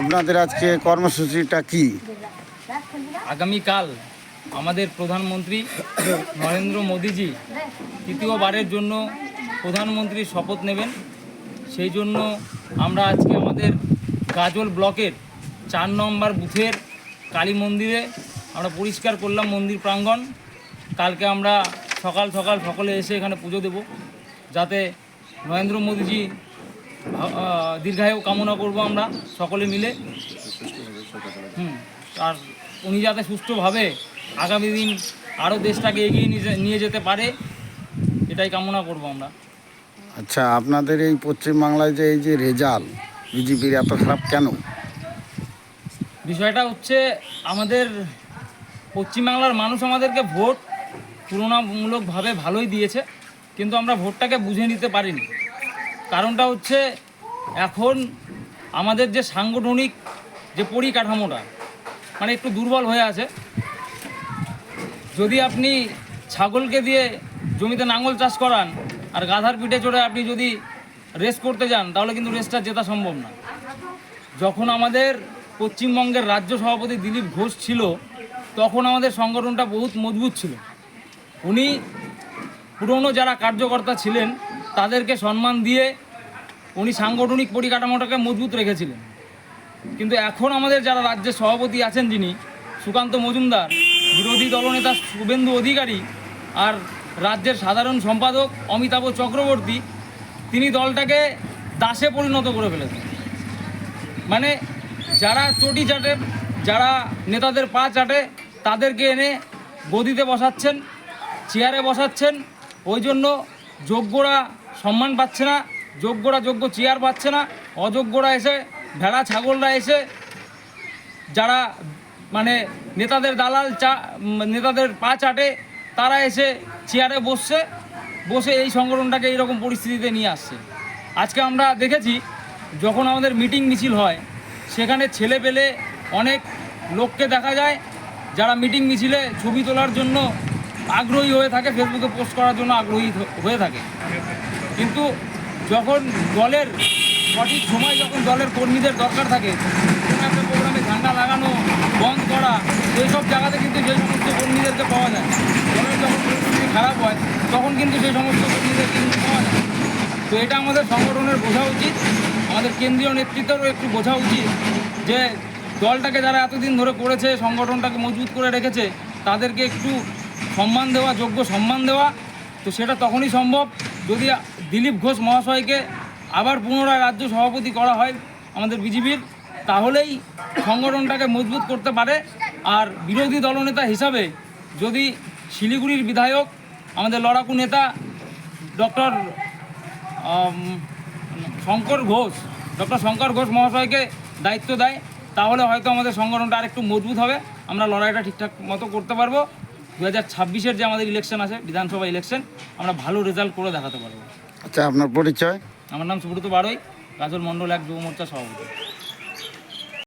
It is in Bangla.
আপনাদের আজকে কর্মসূচিটা কি? আগামীকাল আমাদের প্রধানমন্ত্রী নরেন্দ্র মোদীজি তৃতীয়বারের জন্য প্রধানমন্ত্রীর শপথ নেবেন। সেই জন্য আমরা আজকে আমাদের গাজল ব্লকের চার নম্বর বুথের কালী মন্দিরে আমরা পরিষ্কার করলাম মন্দির প্রাঙ্গণ। কালকে আমরা সকাল সকাল সকলে এসে এখানে পুজো দেব, যাতে নরেন্দ্র মোদীজি দীর্ঘায়ু কামনা করব আমরা সকলে মিলে। হুম আর উনি যাতে সুষ্ঠুভাবে আগামী দিন আরও দেশটাকে এগিয়ে নিয়ে নিয়ে যেতে পারে এটাই কামনা করব আমরা। আচ্ছা আপনাদের এই পশ্চিমবাংলায় যে এই যে রেজাল্ট বিজেপির এত খারাপ কেন? বিষয়টা হচ্ছে আমাদের পশ্চিমবাংলার মানুষ আমাদেরকে ভোট তুলনামূলকভাবে ভালোই দিয়েছে কিন্তু আমরা ভোটটাকে বুঝে নিতে পারিনি। কারণটা হচ্ছে এখন আমাদের যে সাংগঠনিক যে পরিকাঠামোটা মানে একটু দুর্বল হয়ে আছে। যদি আপনি ছাগলকে দিয়ে জমিতে নাঙল চাষ করান আর গাধার পিঠে চড়ে আপনি যদি রেস করতে যান, তাহলে কিন্তু রেসটা জেতা সম্ভব না। যখন আমাদের পশ্চিমবঙ্গের রাজ্য সভাপতি দিলীপ ঘোষ ছিল, তখন আমাদের সংগঠনটা বহুত মজবুত ছিল। উনি পুরনো যারা কার্যকর্তা ছিলেন, তাদেরকে সম্মান দিয়ে উনি সাংগঠনিক পরিকাঠামোটাকে মজবুত রেখেছিলেন। কিন্তু এখন আমাদের যারা রাজ্যের সভাপতি আছেন যিনি, সুকান্ত মজুমদার, বিরোধী দলনেতা শুভেন্দু অধিকারী আর রাজ্যের সাধারণ সম্পাদক অমিতাভ চক্রবর্তী, তিনি দলটাকে দাসে পরিণত করে ফেলেছেন। মানে যারা চটি চাটে, যারা নেতাদের পা চাটে, তাদেরকে এনে গদিতে বসাচ্ছেন, চেয়ারে বসাচ্ছেন, ওই জন্য যোগ্যরা সম্মান পাচ্ছে না যোগ্যরা যোগ্য চেয়ার পাচ্ছে না, অযোগ্যরা এসে, ভেড়া ছাগলরা এসে যারা মানে নেতাদের দালাল চা নেতাদের পা চাটে, তারা এসে চেয়ারে বসছে, বসে এই সংগঠনটাকে এইরকম পরিস্থিতিতে নিয়ে আসছে। আজকে আমরা দেখেছি, যখন আমাদের মিটিং মিছিল হয়, সেখানে ছেলে পেলে অনেক লোককে দেখা যায়, যারা মিটিং মিছিলে ছবি তোলার জন্য আগ্রহী হয়ে থাকে, ফেসবুকে পোস্ট করার জন্য আগ্রহী হয়ে থাকে। কিন্তু যখন দলের সঠিক সময় যখন দলের কর্মীদের দরকার থাকে, কোনো একটা প্রোগ্রামে ঝান্ডা লাগানো, বন্ধ করা, এইসব জায়গাতে কিন্তু সেই সমস্ত কর্মীদেরকে পাওয়া যায়। দলের যখন পরিস্থিতি খারাপ হয়, তখন কিন্তু সেই সমস্ত কর্মীদেরকে কিন্তু পাওয়া যায়। তো এটা আমাদের সংগঠনের বোঝা উচিত। আমাদের কেন্দ্রীয় নেতৃত্বেরও একটু বোঝা উচিত যে দলটাকে যারা এতদিন ধরে করেছে, সংগঠনটাকে মজবুত করে রেখেছে, তাদেরকে একটু সম্মান দেওয়া, যোগ্য সম্মান দেওয়া। তো সেটা তখনই সম্ভব যদি দিলীপ ঘোষ মহাশয়কে আবার পুনরায় রাজ্য সভাপতি করা হয় আমাদের বিজেপির, তাহলেই সংগঠনটাকে মজবুত করতে পারে। আর বিরোধী দলনেতা হিসাবে যদি শিলিগুড়ির বিধায়ক, আমাদের লড়াকু নেতা ডক্টর শঙ্কর ঘোষ, ডক্টর শঙ্কর ঘোষ মহাশয়কে দায়িত্ব দেয়, তাহলে হয়তো আমাদের সংগঠনটা আরেকটু মজবুত হবে। আমরা লড়াইটা ঠিকঠাক মতো করতে পারব। দু হাজার ছাব্বিশের যে আমাদের ইলেকশন আছে বিধানসভা ইলেকশন আমরা ভালো রেজাল্ট করে দেখাতে পারব। আচ্ছা আপনার পরিচয়? আমার নাম সুব্রত বারোই গাজল মণ্ডল এক যুব মোর্চা সভাপতি।